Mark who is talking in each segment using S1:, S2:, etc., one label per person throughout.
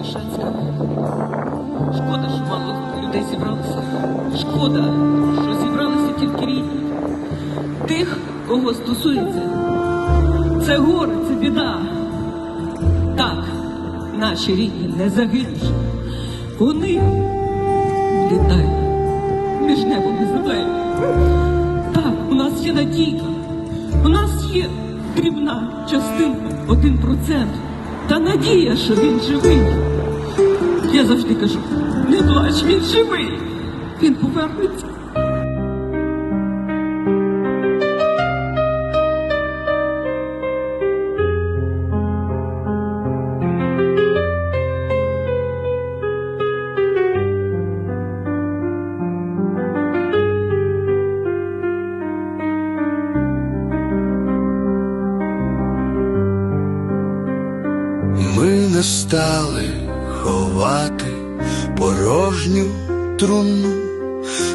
S1: Олішанська. Шкода, що мало людей зібралося. Шкода, що зібралися тільки рідні. Тих, кого стосується. Це горе, це біда. Так, наші рідні не загинуть. Вони літають між небом і землею. Так, у нас є надійка. У нас є дрібна частинка, один процент. Та надія, що він живий. Я завжди кажу, не плач, він живий. Він повернеться.
S2: Не стали ховати порожню труну,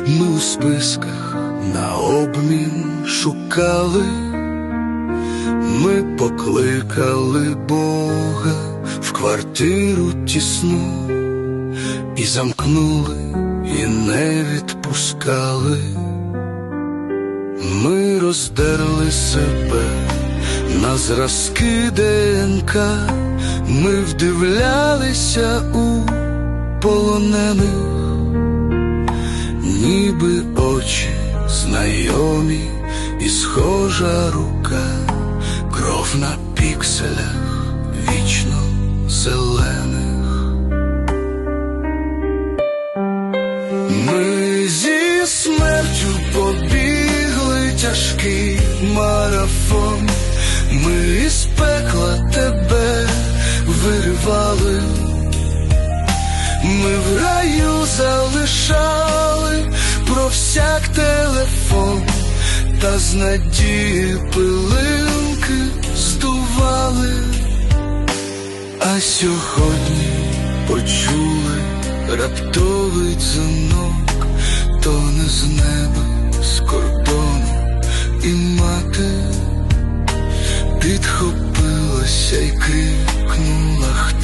S2: ми у списках на обмін шукали, ми покликали Бога в квартиру тісну і замкнули, і не відпускали. Ми роздерли себе на зразки ДНК, ми вдивлялися у полонених, ніби очі знайомі і схожа рука, кров на пікселях вічно зелених. Ми зі смертю побігли тяжкий марафон, ми із пекла виривали, ми в раю залишали про всяк телефон, та з надії пилинки здували. А сьогодні почули раптовий дзвінок, то не з неба, з кордону, і мати підхопилася й крикнула,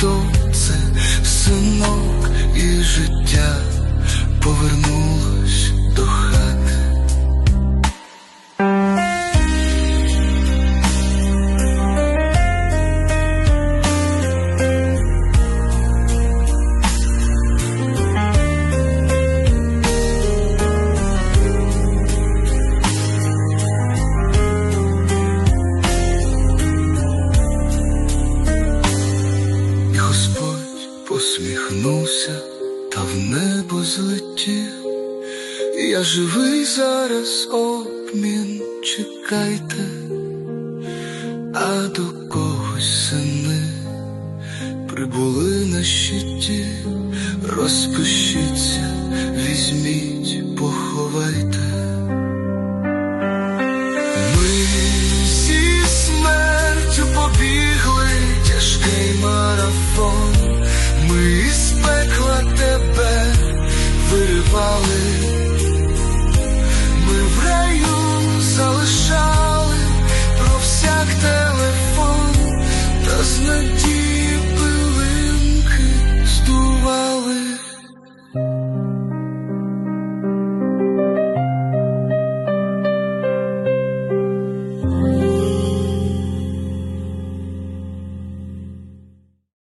S2: хто це синок, і життя повернулось посміхнувся та в небо злетів. Я живий зараз, обмін чекайте, а до когось сини прибули на щиті, розпишіться, візьміть, поховайте. Марафон,